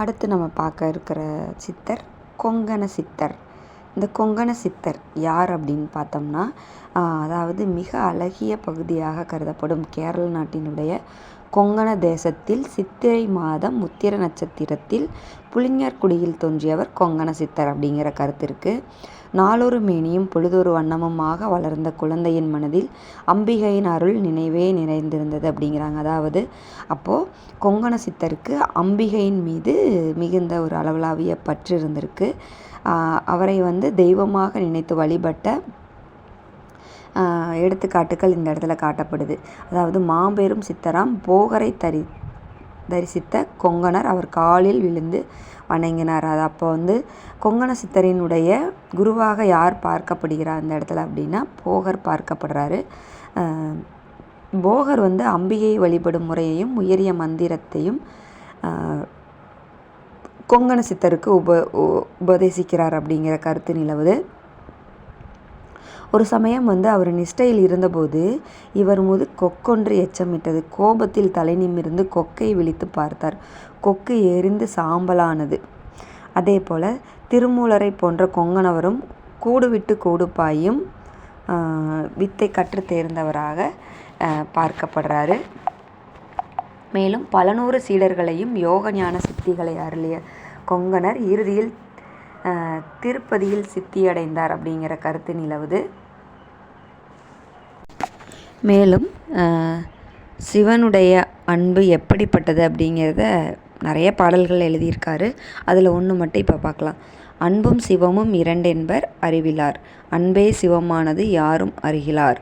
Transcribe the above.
அடுத்து நம்ம பார்க்க இருக்கிற சித்தர் கொங்கண சித்தர். இந்த கொங்கண சித்தர் யார் அப்படின்னு பார்த்தோம்னா அதாவது மிக அழகிய பகுதியாக கருதப்படும் கேரள நாட்டினுடைய கொங்கண தேசத்தில் சித்திரை மாதம் உத்திர நட்சத்திரத்தில் புளிஞர்குடியில் தோன்றியவர் கொங்கண சித்தர் அப்படிங்கிற கருத்து இருக்குது நாளொரு மேனியும் பொழுதொரு வண்ணமுமாக வளர்ந்த குழந்தையின் மனதில் அம்பிகையின் அருள் நினைவே நிறைந்திருந்தது அப்படிங்கிறாங்க. அதாவது அப்போது கொங்கண சித்தருக்கு அம்பிகையின் மீது மிகுந்த ஒரு அளவலாவிய பற்று இருந்திருக்கு. அவரை வந்து தெய்வமாக நினைத்து வழிபட்ட எடுத்துக்காட்டுகள் இந்த இடத்துல காட்டப்படுது. அதாவது மாபெரும் சித்தராம் போகரை தரி தரிசித்த கொங்கணர் அவர் காலில் விழுந்து வணங்கினார். அது அப்போ வந்து கொங்கண சித்தரினுடைய குருவாக யார் பார்க்கப்படுகிறார் அந்த இடத்துல அப்படின்னா போகர் பார்க்கப்படுறாரு. போகர் வந்து அம்பிகை வழிபடும் முறையையும் உயரிய மந்திரத்தையும் கொங்கண சித்தருக்கு உப உபதேசிக்கிறார் அப்படிங்கிற கருத்து நிலவுது. ஒரு சமயம் வந்து அவர் நிஷ்டையில் இருந்தபோது இவர் மீது கொக்கொன்று எச்சமிட்டது. கோபத்தில் தலை நிமிர்ந்து கொக்கை விழித்து பார்த்தார். கொக்கு எரிந்து சாம்பலானது. அதே போல் திருமூலரை போன்ற கொங்கணவரும் கூடு விட்டு கூடு பாயும் வித்தை கற்று தேர்ந்தவராக பார்க்கப்படுறாரு. மேலும் பல நூறு சீடர்களையும் யோக ஞான சித்திகளை அருளிய கொங்கணர் இறுதியில் திருப்பதியில் சித்தியடைந்தார் அப்படிங்கிற கருத்து நிலவுது. மேலும் சிவனுடைய அன்பு எப்படிப்பட்டது அப்படிங்கிறத நிறைய பாடல்கள் எழுதியிருக்காரு. அதில் ஒன்று மட்டும் இப்போ பார்க்கலாம் அன்பும் சிவமும் இரண்டென்பர் அறிவிலார். அன்பே சிவமானது யாரும் அறிகிலார்.